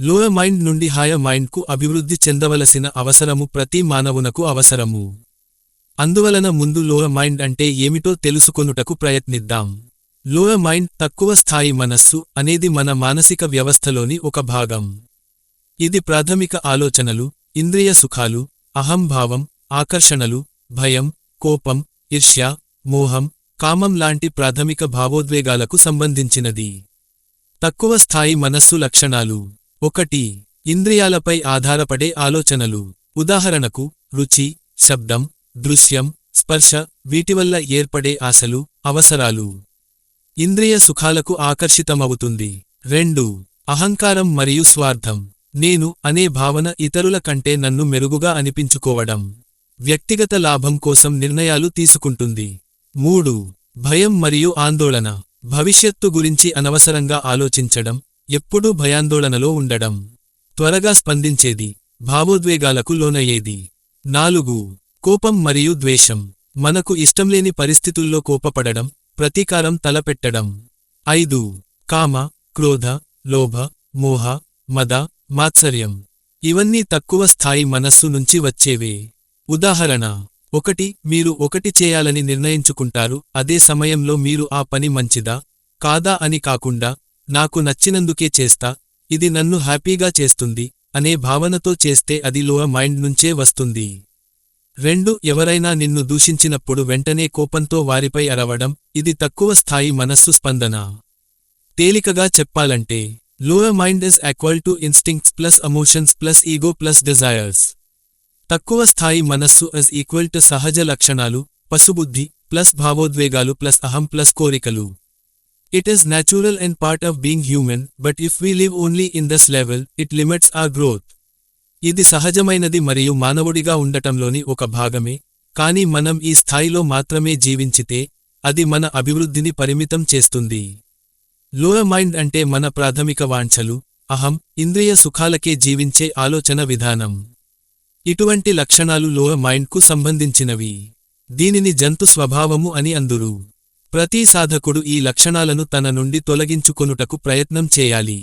లోయ మైండ్ నుండి హాయ మైండ్కు అభివృద్ధి చెందవలసిన అవసరము ప్రతి మానవునకు అవసరము. అందువలన ముందు లోయ మైండ్ అంటే ఏమిటో తెలుసుకొనుటకు ప్రయత్నిద్దాం. లోయ మైండ్ తక్కువ స్థాయి మనస్సు అనేది మన మానసిక వ్యవస్థలోని ఒక భాగం. ఇది ప్రాథమిక ఆలోచనలు ఇంద్రియ సుఖాలు అహంభావం ఆకర్షణలు భయం కోపం ఈర్ష్య మోహం కామం లాంటి ప్రాథమిక భావోద్వేగాలకు సంబంధించినది. తక్కువ స్థాయి మనస్సు లక్షణాలు. ఒకటి ఇంద్రియాలపై ఆధారపడే ఆలోచనలు. ఉదాహరణకు రుచి శబ్దం దృశ్యం స్పర్శ వీటివల్ల ఏర్పడే ఆశలు అవసరాలు. ఇంద్రియ సుఖాలకు ఆకర్షితమవుతుంది. రెండు అహంకారం మరియు స్వార్థం. నేను అనే భావన ఇతరుల కంటే నన్ను మెరుగుగా అనిపించుకోవడం. వ్యక్తిగత లాభం కోసం నిర్ణయాలు తీసుకుంటుంది. మూడు భయం మరియు ఆందోళన. భవిష్యత్తు గురించి అనవసరంగా ఆలోచించడం. ఎప్పుడూ భయాందోళనలో ఉండడం. త్వరగా స్పందించేది. భావోద్వేగాలకు లోనయ్యేది. నాలుగు. కోపం మరియు ద్వేషం. మనకు ఇష్టంలేని పరిస్థితుల్లో కోపపడడం ప్రతీకారం తలపెట్టడం. ఐదు. కామ క్రోధ లోభ మోహ మద మాత్సర్యం. ఇవన్నీ తక్కువ స్థాయి మనస్సు నుంచి వచ్చేవే. ఉదాహరణ. ఒకటి మీరు ఒకటి చేయాలని నిర్ణయించుకుంటారు అదే సమయంలో మీరు ఆ పని మంచిదా కాదా అని కాకుండా నాకు నచ్చినందుకే చేస్తా ఇది నన్ను హ్యాపీగా చేస్తుంది అనే భావనతో చేస్తే అది లోయ మైండ్ నుంచే వస్తుంది. రెండు ఎవరైనా నిన్ను దూషించినప్పుడు వెంటనే కోపంతో వారిపై అరవడం ఇది తక్కువ స్థాయి మనస్సు స్పందన. తేలికగా చెప్పాలంటే lower mind is equal to instincts plus emotions plus ego plus desires తక్కువ స్థాయి మనస్సు ఇస్ ఈక్వల్ టు సహజ లక్షణాలు పశుబుద్ధి ప్లస్ భావోద్వేగాలు ప్లస్ అహం ప్లస్ కోరికలు. It is natural and part of being human but if we live only in this level it limits our growth ఇది సహజమైనది మరియు మానవుడిగా ఉండటంలోని ఒక భాగమే కాని మనం ఈ స్థాయిలో మాత్రమే జీవించితే అది మన అభివృద్ధిని పరిమితం చేస్తుంది. లోయర్ మైండ్ అంటే మన ప్రాథమిక వాంఛలు అహం ఇంద్రియ సుఖాలకే జీవించే ఆలోచన విధానం. ఇటువంటి లక్షణాలు లోయర్ మైండ్కు సంబంధించినవి. దీనిని జంతు స్వభావము అని అందురు. ప్రతి సాధకుడు ఈ లక్షణాలను తన నుండి తొలగించుకొనుటకు ప్రయత్నం చేయాలి.